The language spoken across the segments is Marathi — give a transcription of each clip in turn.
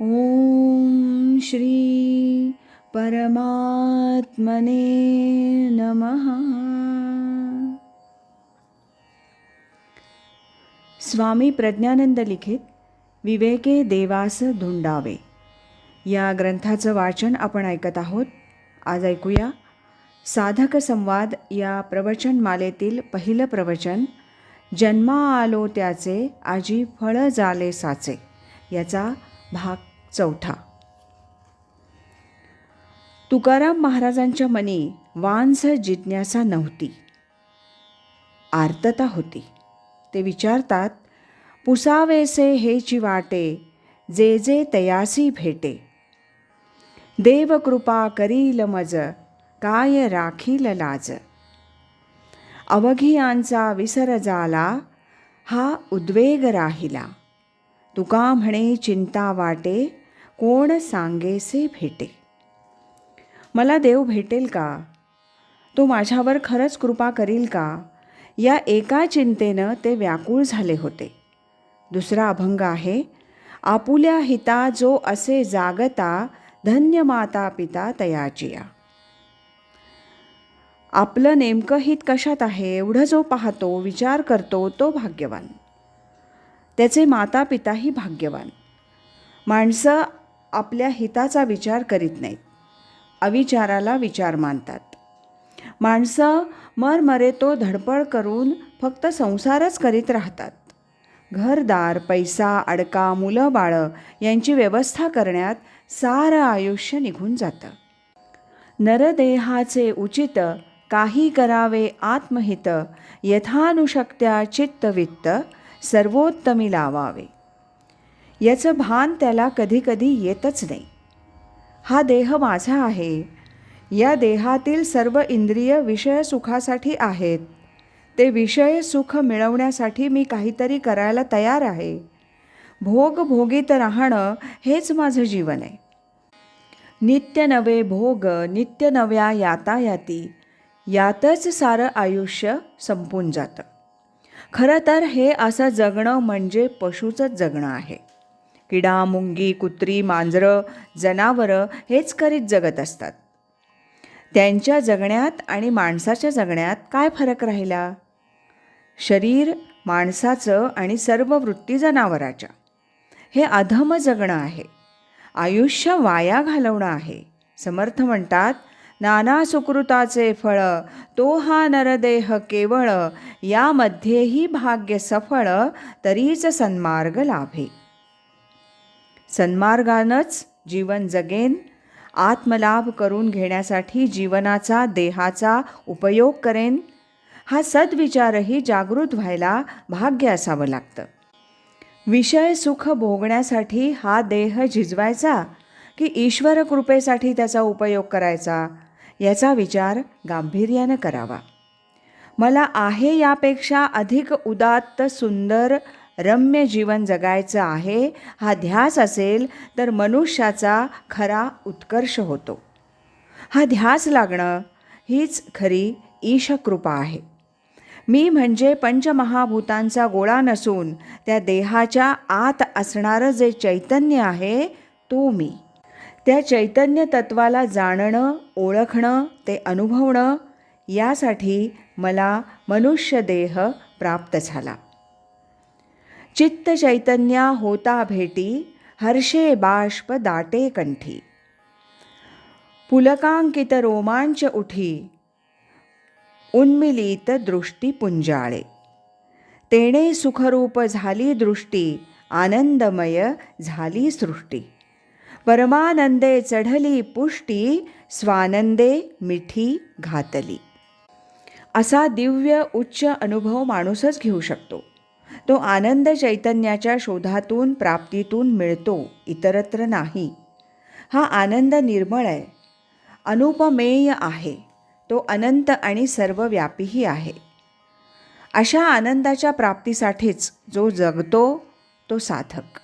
ॐ श्री परमात्मने नमः। स्वामी प्रज्ञानंद लिखित विवेके देवास धुंडावे या ग्रंथाचं वाचन आपण ऐकत आहोत. आज ऐकूया साधक संवाद या प्रवचनमालेतील पहिलं प्रवचन जन्मा आलो त्याचे आजी फळं जाले साचे याचा भाग चौथा. तुकाराम महाराजांच्या मनी वांझ जिज्ञासा नव्हती. आर्तता होती. ते विचारतात पुसावेसे हेची वाटे जे जे तयासी भेटे. देवकृपा करील मज काय राखील लाज. अवघियांचा विसर झाला हा उद्वेग राहिला. तुका म्हणे चिंता वाटे कोण सांगेसे भेटे. मला देव भेटेल का? तो माझ्यावर खरंच कृपा करील का? या एका चिंतेनं ते व्याकुळ झाले होते. दुसरा अभंग आहे आपुल्या हिता जो असे जागता धन्य माता पिता तयाचिया आपलं नेमकं हित कशात आहे? एवढं जो पाहतो विचार करतो तो भाग्यवान. त्याचे माता पिताही भाग्यवान. माणसं आपल्या हिताचा विचार करीत नाहीत. अविचाराला विचार मानतात. माणसं मरमरे तो धडपड करून फक्त संसारच करीत राहतात. घरदार पैसा अडका मुलं बाळं यांची व्यवस्था करण्यात सारं आयुष्य निघून जातं. नरदेहाचे उचित काही करावे आत्महित यथानुशक्त्या चित्तवित्त सर्वोत्तमी लावावे. याचं भान त्याला कधीकधी येतच नाही. हा देह माझा आहे. या देहातील सर्व इंद्रिय विषय सुखासाठी आहेत. ते विषय सुख मिळवण्यासाठी मी काहीतरी करायला तयार आहे. भोग भोगीत राहणं हेच माझं जीवन आहे. नित्य नवे भोग नित्य नव्या यातायाती यातच सारं आयुष्य संपून जातं. खरं तर हे असं जगणं म्हणजे पशूचंच जगणं आहे. किडा मुंगी कुत्री मांजरं जनावरं हेच करीत जगत असतात. त्यांच्या जगण्यात आणि माणसाच्या जगण्यात काय फरक राहिला? शरीर माणसाचं आणि सर्व वृत्ती जनावराच्या. हे अधम जगणं आहे. आयुष्य वाया घालवणं आहे. समर्थ म्हणतात नाना सुकृताचे फळ तो हा नरदेह केवळ यामध्येही भाग्य सफळ तरीच सन्मार्ग लाभे. सन्मार्गानंच जीवन जगेन आत्मलाभ करून घेण्यासाठी जीवनाचा देहाचा उपयोग करेन हा सद्विचारही जागृत व्हायला भाग्य असावं लागतं. विषय सुख भोगण्यासाठी हा देह झिजवायचा की ईश्वर कृपेसाठी त्याचा उपयोग करायचा? याचा विचार गांभीर्यानं करावा. मला आहे यापेक्षा अधिक उदात्त सुंदर रम्य जीवन जगायचं आहे हा ध्यास असेल तर मनुष्याचा खरा उत्कर्ष होतो. हा ध्यास लागणं हीच खरी ईशकृपा आहे. मी म्हणजे पंचमहाभूतांचा गोळा नसून त्या देहाच्या आत असणारं जे चैतन्य आहे तो मी. त्या चैतन्य तत्वाला जाणणं ओळखणं ते अनुभवणं यासाठी मला मनुष्य देह प्राप्त झाला. चित्त चैतन्या होता भेटी हर्षे बाष्प दाटे कंठी. पुलकांकित रोमांच उठी उन्मिलित दृष्टी पुंजाळे. तेणे सुखरूप झाली दृष्टी आनंदमय झाली सृष्टी. परमानंदे चढली पुष्टी स्वानंदे मिठी घातली. असा दिव्य उच्च अनुभव माणूसच घेऊ शकतो. तो आनंद चैतन्याच्या शोधातून प्राप्तीतून मिळतो इतरत्र नाही. हा आनंद निर्मळ आहे. अनुपमेय आहे. तो अनंत आणि सर्वव्यापीही आहे. अशा आनंदाच्या प्राप्तीसाठीच जो जगतो तो साधक.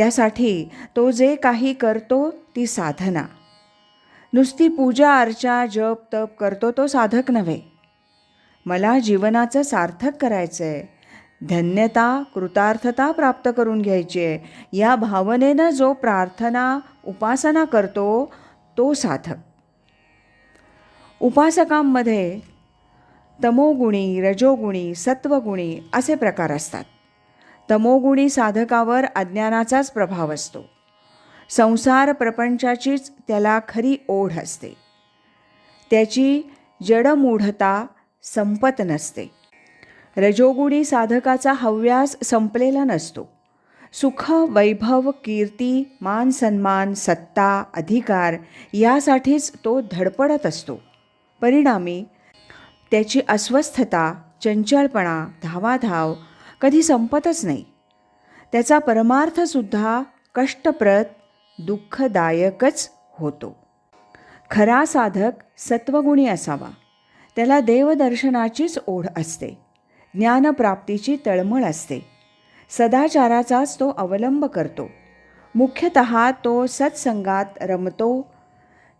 त्यासाठी तो जे काही करतो ती साधना. नुसती पूजा अर्चा जप तप करतो तो साधक नव्हे. मला जीवनाचं सार्थक करायचं आहे धन्यता कृतार्थता प्राप्त करून घ्यायची आहे. या भावनेनं जो प्रार्थना उपासना करतो तो साधक. उपासकांमध्ये तमोगुणी रजोगुणी सत्वगुणी असे प्रकार असतात. तमोगुणी साधकावर अज्ञानाचाच प्रभाव असतो. संसार प्रपंचाचीच त्याला खरी ओढ असते. त्याची जडमूढता संपत नसते. रजोगुणी साधकाचा हव्यास संपलेला नसतो. सुख वैभव कीर्ती मान सन्मान सत्ता अधिकार यासाठीच तो धडपडत असतो. परिणामी त्याची अस्वस्थता चंचलपणा धावाधाव कधी संपतच नाही. त्याचा परमार्थसुद्धा कष्टप्रत दुःखदायकच होतो. खरा साधक सत्वगुणी असावा. त्याला देवदर्शनाचीच ओढ असते. ज्ञानप्राप्तीची तळमळ असते. सदाचाराचाच तो अवलंब करतो. मुख्यतः तो सत्संगात रमतो.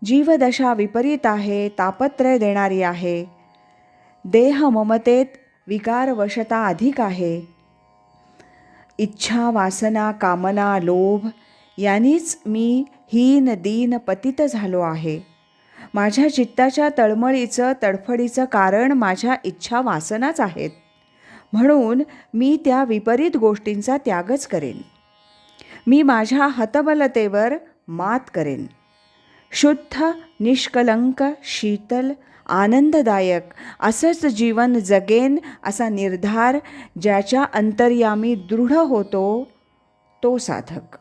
जीवदशा विपरीत आहे तापत्रय देणारी आहे. देह ममतेत विकारवशता अधिक आहे. इच्छा वासना कामना लोभ यांनीच मी हीन दीन पतित झालो आहे. माझ्या चित्ताच्या तळमळीचं तडफडीचं कारण माझ्या इच्छा वासनाच आहेत. म्हणून मी त्या विपरीत गोष्टींचा त्यागच करेन. मी माझ्या हतबलतेवर मात करेन. शुद्ध निष्कलंक शीतल आनंददायक. असंच जीवन जगेन असा निर्धार ज्याच्या अंतर्यामी दृढ होतो तो साधक.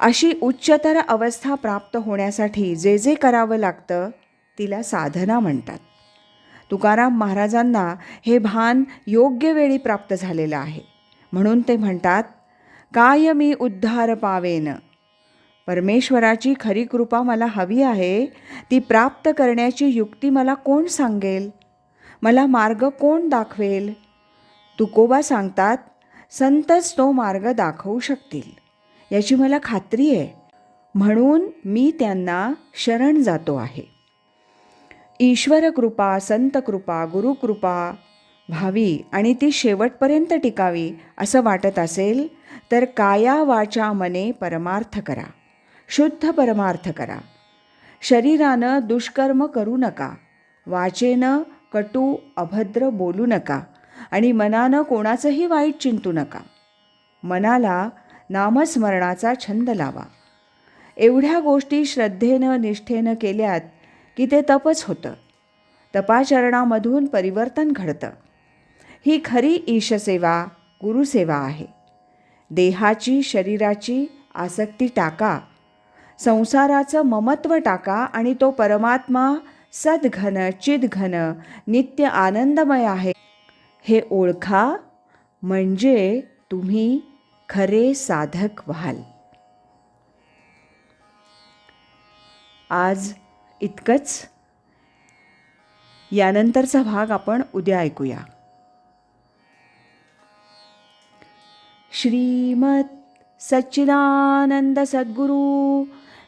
अशी उच्चतर अवस्था प्राप्त होण्यासाठी जे जे करावं लागतं तिला साधना म्हणतात. तुकाराम महाराजांना हे भान योग्य वेळी प्राप्त झालेलं आहे. म्हणून ते म्हणतात काय मी उद्धार पावेन? परमेश्वराची खरी कृपा मला हवी आहे ती प्राप्त करण्याची युक्ती मला कोण सांगेल? मला मार्ग कोण दाखवेल? तुकोबा सांगतात संतच तो मार्ग दाखवू शकतील. याची मला खात्री आहे. म्हणून मी त्यांना शरण जातो आहे. ईश्वरकृपा कृपा कृपा गुरुकृपा व्हावी आणि ती शेवटपर्यंत टिकावी असं वाटत असेल तर काया वाचा मने परमार्थ करा. शुद्ध परमार्थ करा. शरीरानं दुष्कर्म करू नका. वाचेनं कटू अभद्र बोलू नका. आणि मनानं कोणाचंही वाईट चिंतू नका. मनाला नामस्मरणाचा छंद लावा. एवढ्या गोष्टी श्रद्धेनं निष्ठेनं केल्यात की ते तपच होतं. तपाचरणामधून परिवर्तन घडतं. ही खरी ईशसेवा गुरुसेवा आहे. देहाची शरीराची आसक्ती टाका. संसाराचं ममत्व टाका आणि तो परमात्मा सद्घन चिदघन नित्य आनंदमय आहे. हे ओळखा म्हणजे तुम्ही खरे साधक व्हाल. आज इतकंच. यानंतरचा भाग आपण उद्या ऐकूया. श्रीमत सच्चिदानंद सद्गुरु